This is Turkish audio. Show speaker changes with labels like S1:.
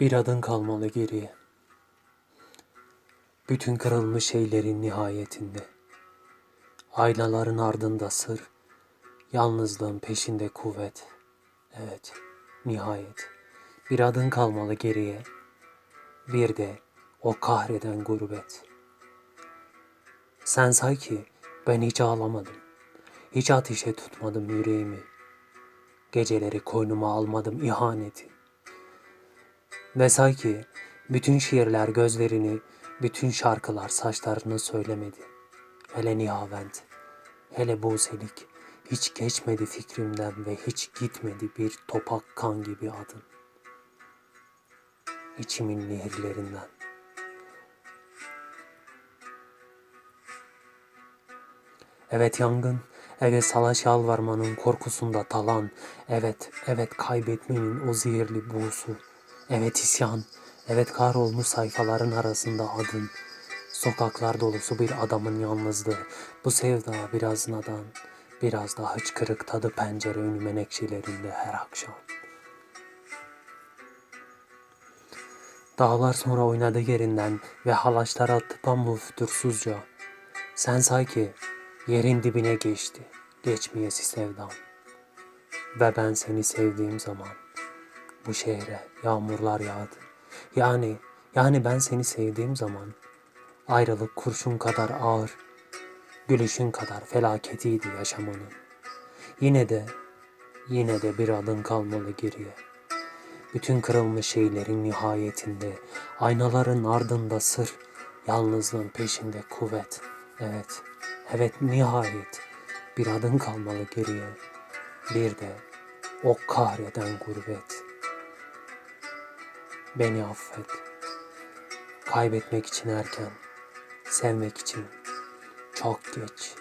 S1: Bir adın kalmalı geriye. Bütün kırılmış şeylerin nihayetinde. Aynaların ardında sır, yalnızlığın peşinde kuvvet. Evet, nihayet. Bir adın kalmalı geriye. Bir de o kahreden gurbet. Sen say ki ben hiç ağlamadım. Hiç ateşe tutmadım yüreğimi. Geceleri koynuma almadım ihaneti. Ve say ki bütün şiirler gözlerini, bütün şarkılar saçlarını söylemedi. Hele Nihavent, hele Buselik hiç geçmedi fikrimden ve hiç gitmedi bir topak kan gibi adın. İçimin nehirlerinden. Evet yangın, evet salaş yalvarmanın korkusunda talan, evet, evet kaybetmenin o zehirli buğusu, evet isyan, evet kahrolmuş sayfaların arasında adın, sokaklar dolusu bir adamın yalnızlığı, bu sevda biraz nadan, biraz da hıçkırık tadı pencere önü menekşelerinde her akşam. Dağlar sonra oynadı yerinden ve halaşlar attı pamuk fütursuzca. Sen say ki yerin dibine geçti, geçmeyesi sevdam. Ve ben seni sevdiğim zaman bu şehre yağmurlar yağdı. Yani, yani ben seni sevdiğim zaman ayrılık kurşun kadar ağır, gülüşün kadar felaketiydi yaşamanın. Yine de, yine de bir adın kalmalı geriye. Bütün kırılmış şeylerin nihayetinde, aynaların ardında sır, yalnızlığın peşinde kuvvet. Evet, evet nihayet bir adın kalmalı geriye. Bir de o kahreden gurbet. Beni affet. Kaybetmek için erken, sevmek için çok geç.